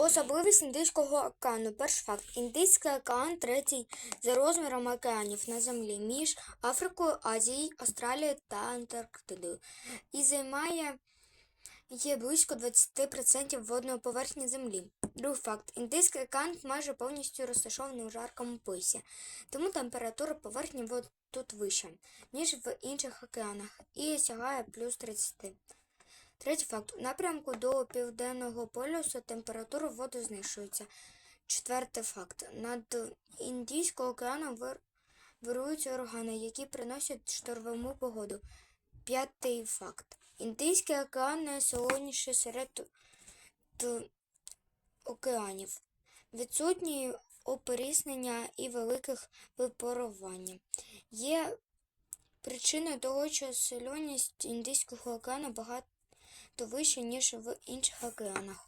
Особливість Індійського океану. Перший факт. Індійський океан третій за розміром океанів на землі між Африкою, Азією, Австралією та Антарктидою і займає є близько 20% водної поверхні землі. Другий факт. Індійський океан майже повністю розташований у жаркому поясі, тому температура поверхні вод тут вища, ніж в інших океанах, і сягає плюс 30. Третій факт. У напрямку до південного полюсу температура води знижується. Четвертий факт. Над Індійським океаном вир... вирують урагани, які приносять штормову погоду. П'ятий факт. Індійський океан найсолоніший серед океанів. Відсутні опріснення і великих випарування. Є причиною того, що солоність Індійського океану багато то вище, ніж в інших океанах.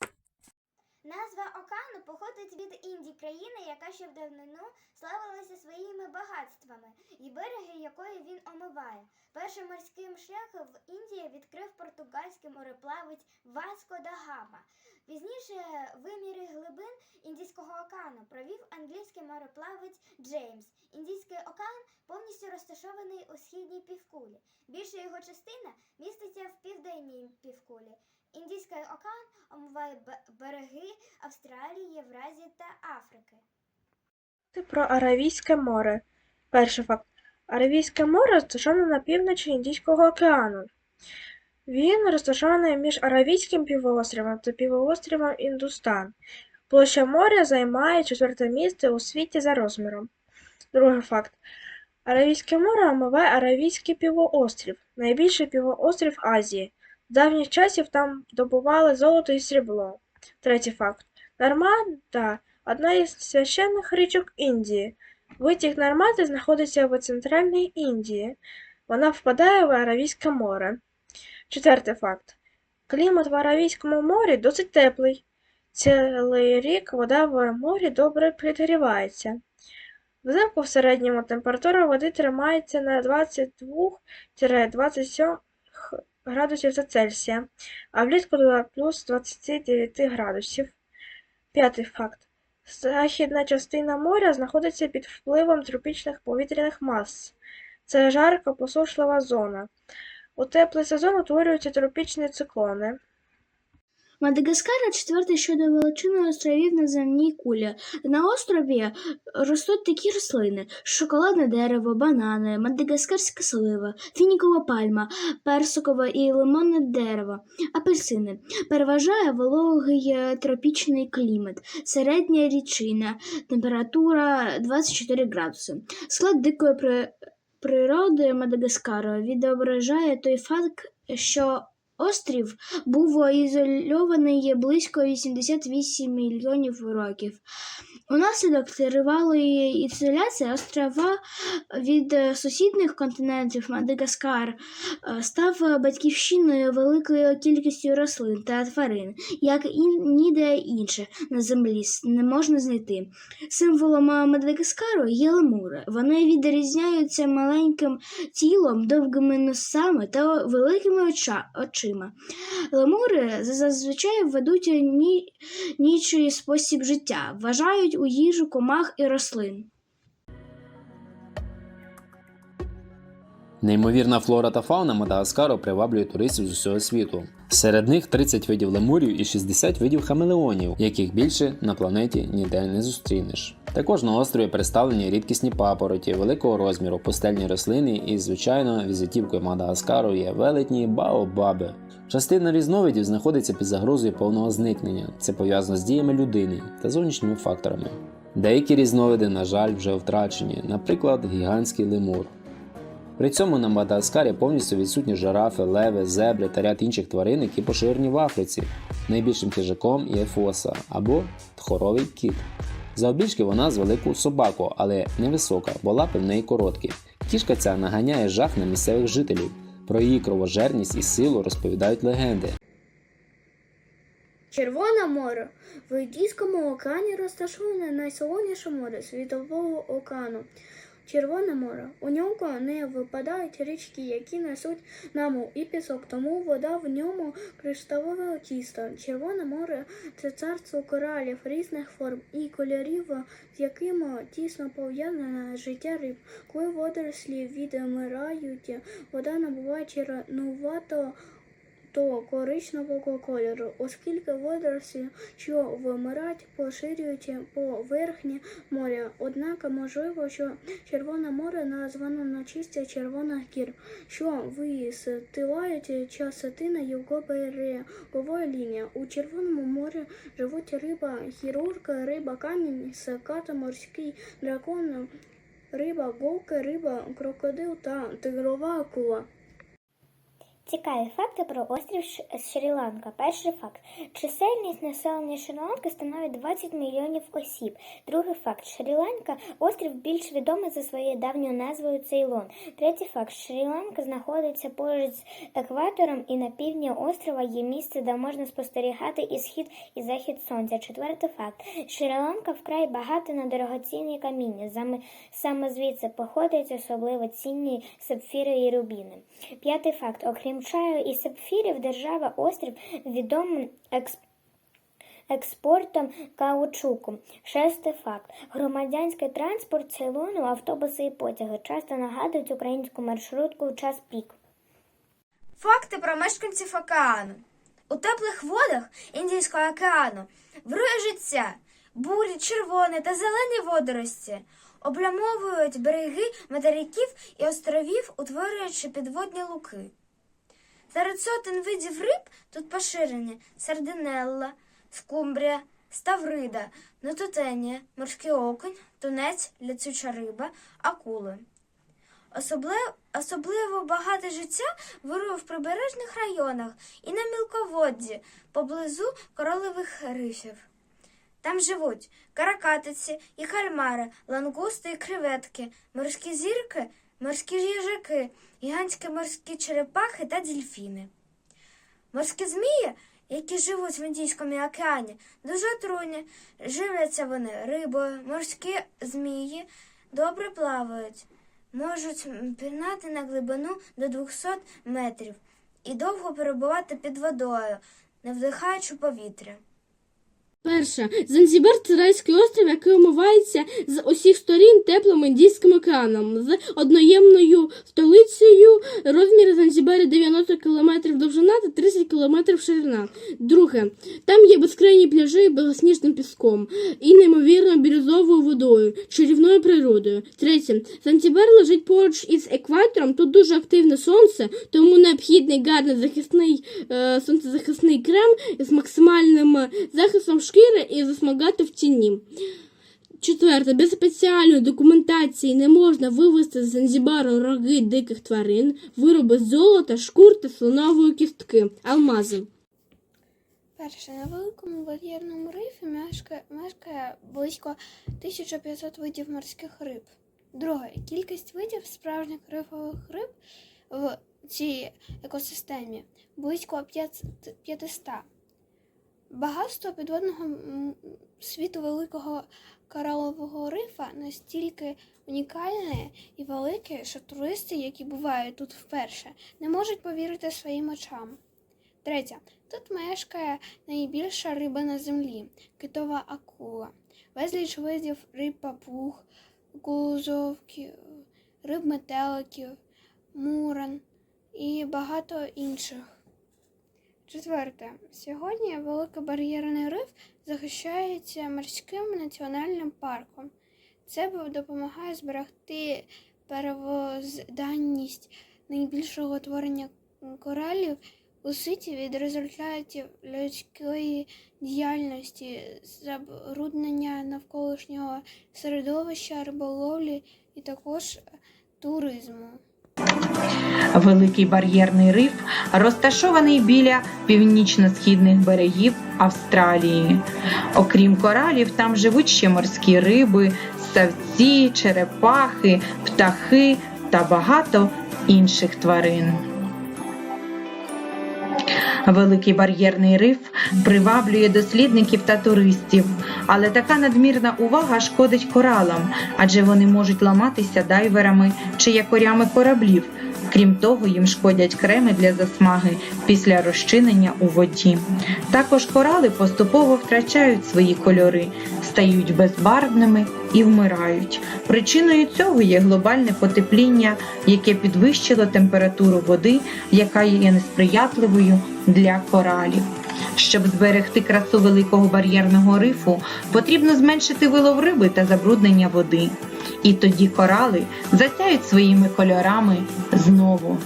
Назва океану походить від Індії, країни, яка ще в давнину славилася своїми багатствами і береги якої він омиває. Першим морським шляхом в Індії відкрив португальський мореплавець Васко да Гама. Пізніше виміри глибин Індійського океану провів англійський мореплавець Джеймс. Індійський океан повністю розташований у східній півкулі. Більша його частина міститься в південній півкулі. Індійський океан омиває береги Австралії, Євразії та Африки. Про Аравійське море. Перший факт. Аравійське море розташоване на півночі Індійського океану. Він розташований між Аравійським півостровом та півостровом Індустан. Площа моря займає четверте місце у світі за розміром. Другий факт. Аравійське море омиває Аравійський півоострів, найбільший півоострів Азії. Давніх часів там добували золото і срібло. Третій факт. Нармада одна із священних річок Індії. Витік Нармади знаходиться в центральній Індії. Вона впадає в Аравійське море. Четвертий факт. Клімат в Аравійському морі досить теплий. Цілий рік вода в морі добре підігрівається. Взимку в середньому температура води тримається на 22-27 градусів за Цельсія, а влітку до плюс 29 градусів. П'ятий факт. Західна частина моря знаходиться під впливом тропічних повітряних мас. Це жарка посушлива зона. У теплий сезон утворюються тропічні циклони. Мадагаскар четвертий щодо величини островів на земній кулі. На острові ростуть такі рослини: шоколадне дерево, банани, мадагаскарська слива, фінікова пальма, персикове і лимонне дерево, апельсини. Переважає вологий е, тропічний клімат, середня річина, температура 24 градуси. Склад дикої при... природи Мадагаскару відображає той факт, що Острів був ізольований близько 88 мільйонів років. Унаслідок тривалої ізоляції острова від е, сусідніх континентів Мадагаскар е, став батьківщиною великою кількістю рослин та тварин, як і ніде інше на землі не можна знайти. Символом е, Мадагаскару є лемури. Вони відрізняються маленьким тілом, довгими носами та великими очима. Лемури зазвичай ведуть ні, нічий спосіб життя, вважають у їжу комах і рослин. Неймовірна флора та фауна Мадагаскару приваблює туристів з усього світу. Серед них 30 видів лемурів і 60 видів хамелеонів, яких більше на планеті ніде не зустрінеш. Також на острові представлені рідкісні папороті, великого розміру, пустельні рослини і, звичайно, візитівкою Мадагаскару є велетні баобаби. Частина різновидів знаходиться під загрозою повного зникнення. Це пов'язано з діями людини та зовнішніми факторами. Деякі різновиди, на жаль, вже втрачені, наприклад, гігантський лемур. При цьому на Мадагаскарі повністю відсутні жирафи, леви, зебри та ряд інших тварин, які поширені в Африці. Найбільшим хижаком є фоса або тхоровий кіт. Завбільшки вона з велику собаку, але невисока, бо лапи в неї короткі. Кішка ця наганяє жах на місцевих жителів. Про її кровожерність і силу розповідають легенди. Червоне море. В Індійському океані розташоване найсолоніше море Світового океану. Червоне море. У нього не випадають річки, які несуть наму і пісок, тому вода в ньому кришталевого тіста. Червоне море це царство коралів різних форм і кольорів, з якими тісно пов'язане життя риб. Коли водорослі відмирають, вода набуває чернувато то коричневого кольору, оскільки водорослі, що вимирають, поширюють поверхні моря. Однак можливо, що Червоне море названо на честь червоних гір, що вистилають частини його берегової лінії. У Червоному морі живуть риба хірург, риба камінь, саката, морський дракон, риба голка, риба крокодил та тигрова акула. Цікаві факти про острів Шрі-Ланка. Перший факт. Чисельність населення Шрі-Ланки становить 20 мільйонів осіб. Другий факт. Шрі-Ланка – острів більш відомий за своєю давньою назвою Цейлон. Третій факт. Шрі-Ланка знаходиться поруч з екватором і на півдні острова є місце, де можна спостерігати і схід, і захід сонця. Четвертий факт. Шрі-Ланка вкрай багата на дорогоцінні каміння. Саме, звідси походять особливо цінні сапфіри і рубіни. П'ятий факт. Окрім чаю і сапфірів, держава острів відома екс... експортом каучуку. Шестий факт. Громадянський транспорт Цейлону, автобуси і потяги часто нагадують українську маршрутку у час пік. Факти про мешканців океану. У теплих водах Індійського океану вирує бурі, червоні та зелені водорості облямовують береги материків і островів, утворюючи підводні луки. Серед сотень видів риб тут поширені сардинелла, скумбрія, ставрида, нототенія, морський окунь, тунець, ляцюча риба, акули. Особливо, особливо багате життя вирує в прибережних районах і на мілководді поблизу коралових рифів. Там живуть каракатиці і кальмари, лангусти і креветки, морські зірки, морські їжаки, гігантські морські черепахи та дельфіни. Морські змії, які живуть в Індійському океані, дуже отруйні. Живляться вони рибою, морські змії добре плавають, можуть пірнати на глибину до 200 метрів і довго перебувати під водою, не вдихаючи повітря. Перша. Занзібар це райський острів, який омивається з усіх сторін теплим Індійським океаном, з одноємною столицею, розмір Занзібарі 90 км довжина та 30 км ширина. Друге. Там є безкрайні пляжі білосніжним піском і неймовірно бірюзовою водою, чарівною природою. Третє. Занзібар лежить поруч із екватором, тут дуже активне сонце, тому необхідний гарний захисний е, сонцезахисний крем з максимальним захистом шкіри і засмагати в тіні. Четверте, без спеціальної документації не можна вивезти з Занзібару роги диких тварин, вироби з золота, шкур та слонової кістки, алмази. Перше, на великому бар'єрному рифі мешкає, мешкає близько 1500 видів морських риб. Друге, кількість видів справжніх рифових риб в цій екосистемі близько 500. Багатство підводного світу великого коралового рифа настільки унікальне і велике, що туристи, які бувають тут вперше, не можуть повірити своїм очам. Третє. Тут мешкає найбільша риба на землі китова акула, безліч видів риб папуг, гузовків, риб метеликів, муран і багато інших. Четверте. Сьогодні великобар'єрний риф захищається морським національним парком. Це допомагає зберегти перевозданність найбільшого творення коралів у світі від результатів людської діяльності, забруднення навколишнього середовища, риболовлі і також туризму. Великий бар'єрний риф розташований біля північно-східних берегів Австралії. Окрім коралів, там живуть ще морські риби, ссавці, черепахи, птахи та багато інших тварин. Великий бар'єрний риф приваблює дослідників та туристів, але така надмірна увага шкодить коралам, адже вони можуть ламатися дайверами чи якорями кораблів. Крім того, їм шкодять креми для засмаги після розчинення у воді. Також корали поступово втрачають свої кольори, стають безбарвними і вмирають. Причиною цього є глобальне потепління, яке підвищило температуру води, яка є несприятливою для коралів. Щоб зберегти красу великого бар'єрного рифу, потрібно зменшити вилов риби та забруднення води. І тоді корали засяють своїми кольорами знову.